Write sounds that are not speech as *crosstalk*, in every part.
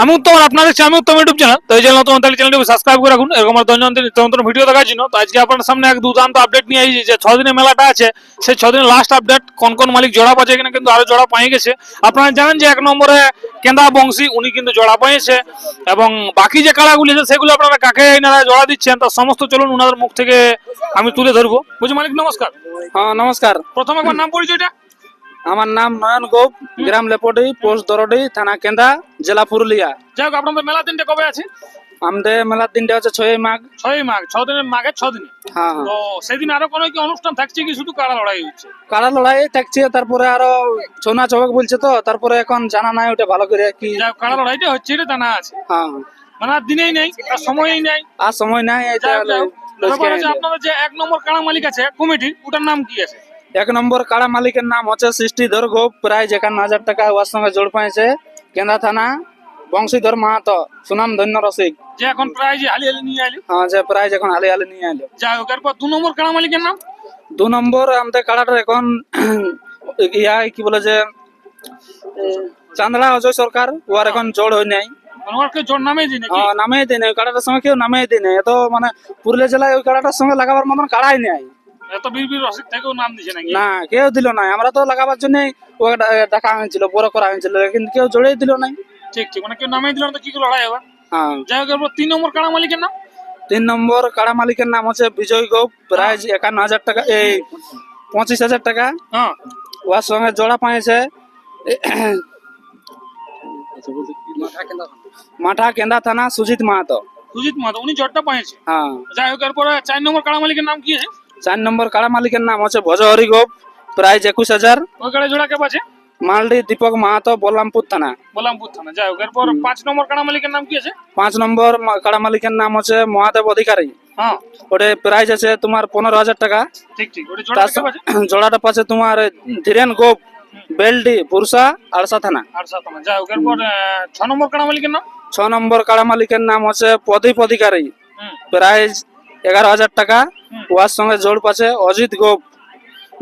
আমি উত্তম দেখছি আমি উত্তম ইউটিউব চ্যানেল। তো এই চ্যানেল নতুন তাহলে চ্যানেলটি সাবস্ক্রাইব করে রাখুন। এরকম নতুন ভিডিও দেখার জন্য। তো আজকে আপনার সামনে এক দুর্দান্ত আপডেট নিয়ে এসেছি যে ছ দিনের মেলাটা আছে সেই ছ দিনের লাস্ট আপডেট কোন কোন মালিক জোড়া পাচ্ছে এখানে কিন্তু আরও জোড়া পাই গেছে। আপনারা জানেন যে এক নম্বরে কেন্দা বংশী উনি কিন্তু জোড়া পাইছে এবং বাকি যে কাড়াগুলি আছে সেগুলো আপনারা কাকে এনারা জোড়া দিচ্ছেন তার সমস্ত চলুন ওনাদের মুখ থেকে আমি তুলে ধরবো। বুঝি মালিক নমস্কার। হ্যাঁ নমস্কার। প্রথম একবার নাম পরিচয়টা? আমার নাম নয়ন গোপ গ্রাম লেপটি পোস্ট দরডি থানা কেন্দা জেলা পুরুলিয়া। যাই হোক আপনাদের মেলা দিনটা কবে আছে? আমাদের মেলার দিনটা হচ্ছে ছয় মাঘ। ছয় মাঘ ছ দিনের মাঘের ছ দিনে। হ্যাঁ হ্যাঁ। তো সেদিন আরও কোনো কি অনুষ্ঠান থাকছে কি? শুধু কাড়া লড়াই হচ্ছে? কারা লড়াই থাকছে তারপরে আরও ছৌ নাচ হবে বলছে তো তারপরে এখন জানা নাই ওটা ভালো করে কি কাড়া লড়াইটা হচ্ছে এটা জানা আছে। হ্যাঁ। মানে আর দিনেই নেই আর সময়ই নেই। আর সময় নাই এটা। আপনাদের যে এক নম্বর কাড়া মালিক আছে কমিটির ওটার নাম কি আছে? এক নম্বর কাড়া মালিকের নাম হচ্ছে সৃষ্টিধর গোপ প্রায় যেখানে হাজার টাকা ওর সঙ্গে জোড় পাইছে। কেন্দা থানা বংশীধর মাহাতো সুনাম ধন্য রসিক। যে এখন প্রায় যে হালি হালি নিয়ে আইলি। হ্যাঁ যে প্রায় যখন হালি হালি নিয়ে এলো যাই হোক এরপর দু নম্বর কাড়া মালিকের নাম? দু নম্বর আমাদের কাড়াটা এখন ইয়া কি বলে যে এ, চান্দড়া অজয় সরকার ওর এখন জোড় হয় নাই। জোর নামে দিই হ্যাঁ, নাই কাড়াটার সঙ্গে কেউ নামেই দিই নাই এত মানে পুরুলিয়া জেলায় ওই কাড়াটার সঙ্গে লাগাবার মতন কাড়াই নাই। এত বীর বীর রসিক থেকেও নাম দিছে নাকি? না কেউ দিল না আমরা তো লাগাবার জন্য ডাকা হয়েছিল বড় করা হয়েছিল কিন্তু কেউ জোড়েই দিল নাই। ঠিক ঠিক মানে কেউ নামে দিল না তো কি লড়াই হবে? হ্যাঁ। যাই হোক তিন নম্বর কাড়া মালিকের নাম? তিন নম্বর কাড়া মালিকের নাম হচ্ছে বিজয় গোপ প্রাইজ একান্ন হাজার টাকা এই পঁচিশ হাজার টাকা। হ্যাঁ। ওর সঙ্গে জোড়া পাইছে। মাঠা কেন্দা থানা সুজিত মাহাতো। সুজিত মাহাতো উনি জটটা পাইছে। হ্যাঁ। যাই হোক এরপরে চার নম্বর কাড়া মালিকের নাম কি চার নম্বর কাড়া মালিকের নাম হচ্ছে ভজহরি গোপ প্রাইজ একুশ হাজার। ওই কাড়া জোড়া কে পাচ্ছে? মালডি দীপক মাহাতো বলরামপুর থানা। বলামপুর থানা। যাই হোক এরপর পাঁচ নম্বর কাড়া মালিকের নাম কি আছে? পাঁচ নম্বর কাড়া মালিকের নাম হচ্ছে মহাদেব অধিকারী। হ্যাঁ। ওটা প্রাইজ আছে তোমার পনেরো হাজার টাকা। ঠিক ঠিক। ওটা জোড়া জোড়াটা পাচ্ছে তোমার ধীরেন গোপ বেলডি পুরসা আড়সা থানা। সাত নম্বর যাই হোক এরপর ছ নম্বর কাড়া মালিকের নাম? ছ নম্বর কাড়া মালিকের নাম হচ্ছে প্রদীপ অধিকারী। প্রাইজ এগারো হাজার টাকা। ওয়ার সঙ্গে জোড় পাচ্ছে অজিত গোপ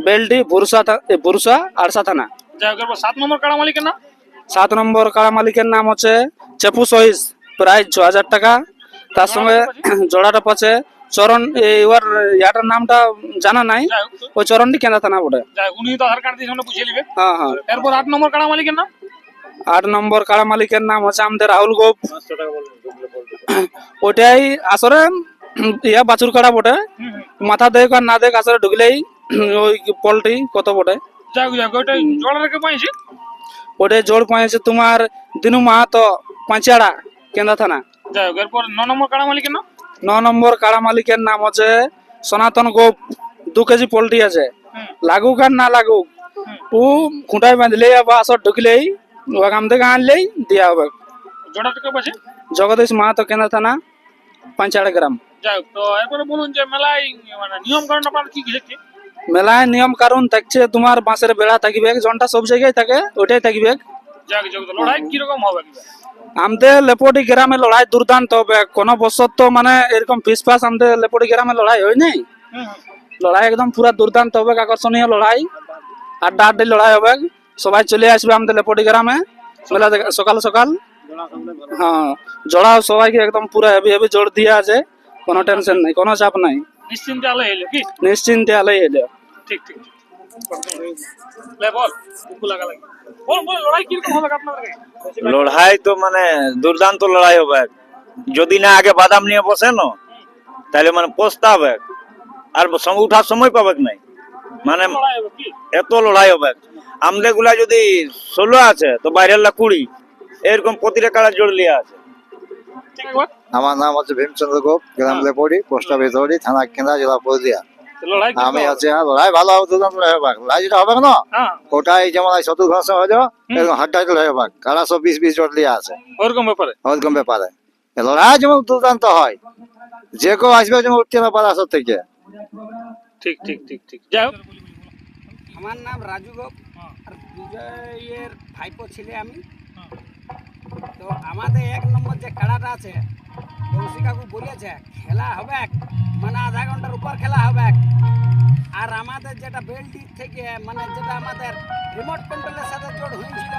বেলডি বুরসা বুরসা আড়সা থানা সাত নম্বর কাড়া মালিকের নাম? সাত নম্বর কাড়া মালিকের নাম হচ্ছে চেপু সহিস প্রাইজ ছ হাজার টাকা। তার সঙ্গে *clears throat* জোড়াটা পাচ্ছে চরণ এই ওর ইয়াটার নামটা জানা নাই। ওই চরণটি কেনা থানা বটে। উনি তো আধার কার্ড দিয়ে নিবে হ্যাঁ হ্যাঁ। এরপর আট নম্বর কাড়া মালিকের নাম? আট নম্বর কাড়া মালিকের নাম হচ্ছে আমাদের রাহুল গোপ। *clears throat* ওটাই আসরে ইয়া বাছুর কাড়া বটে। মাথা দেখ আর না দেখ আসরে ঢুকলেই ওই পোল্ট্রি কত বটে। ওটাই জোর পাইছে? তোমার দিনু মাহাতো পাঁচিয়াড়া কেন্দ্রা থানা। যাই হোক এরপর ন নম্বর কাড়া মালিকের নাম? ন নম্বর কাড়া মালিকের নাম হচ্ছে সনাতন গোপ দু কেজি পোল্ট্রি আছে। লাগুক আর না লাগুক ও খুঁটায় বাঁধলেই বা আসর ঢুকলেই ওখান থেকে আনলেই দেওয়া হবে। জগদীশ মাহাতো কেন্দ্রা থানা পাঁচাড়া গ্রাম। যাই হোক তো এরপরে বলুন যে মেলায় মানে নিয়ম কারণ আপনার কি কি দেখছে মেলায় নিয়ম কারণ থাকছে তোমার বাঁশের বেড়া থাকিবে জনটা সব জায়গায় থাকে ওইটাই থাকিবে যাক যাক তো লড়াই কীরকম হবে আমাদের লেপটি গ্রামে লড়াই দুর্দান্ত হবে। কোনো বছর তো মানে এরকম ফিস ফাস আমাদের লেপটি গ্রামে লড়াই হয় নাই। লড়াই একদম পুরা দুর্দান্ত হবে আকর্ষণীয় লড়াই। আড্ডা আড্ডি লড়াই হবে। সবাই চলে আসবে আমাদের লেপটি গ্রামে। মেলা সকাল সকাল। হ্যাঁ জোড়াও সবাইকে একদম পুরো হেভি হেভি জোর দিয়ে আছে। কোনো টেনশন নাই কোনো চাপ নাই। নিশ্চিন্তে আলো এলো কি? নিশ্চিন্তে আলাই এলে। ঠিক ঠিক ঠিক। লে বল বুকু লাগা লাগে। বল বল লড়াই তো মানে দুর্দান্ত লড়াই হবে। যদি না আগে বাদাম নিয়ে বসে না তাহলে মানে পস্তা হবে আর সঙ্গে উঠার সময় পাবে নাই। মানে এত লড়াই হবে আমাদেরগুলা যদি ষোলো আছে তো বাইরের লা কুড়ি। এরকম প্রতিটা কালার জোর লিয়া আছে। আমার নাম হচ্ছে ভীমচন্দ্র গোপ গ্রাম লেপড়ি পোস্ট অফিস দৌড়ি থানা কেন্দ্রা জেলা পুরুলিয়া। আমি? হচ্ছে হ্যাঁ, লড়াই ভালো হবে দুর্দান্ত লড়াই যেটা হবে না হ্যাঁ। ওটাই যেমন এই শত্রু হয়ে যাবে এরকম হাড্ডাই লড়াই হবে কারা সব বিশ বিশ জোট লিয়ে আছে? ওরকম ব্যাপারে। ওরকম ব্যাপারে। লড়াই যেমন দুর্দান্ত হয় যে কেউ আসবে যেমন উঠতে না পারে আসর থেকে। ঠিক ঠিক ঠিক ঠিক। যাই হোক। আমার নাম রাজু গোপ আর বিজয়ের ভাইপো ছেলে আমি। তো আমাদের এক নম্বর যে খেলাটা আছে কৌশিক কাকু বলেছে, খেলা হবে মানে আধা ঘণ্টার উপর খেলা হবে আর আমাদের যেটা বেল্ট থেকে মানে যেটা আমাদের রিমোট কন্ট্রোলের সাথে জোট হয়েছিল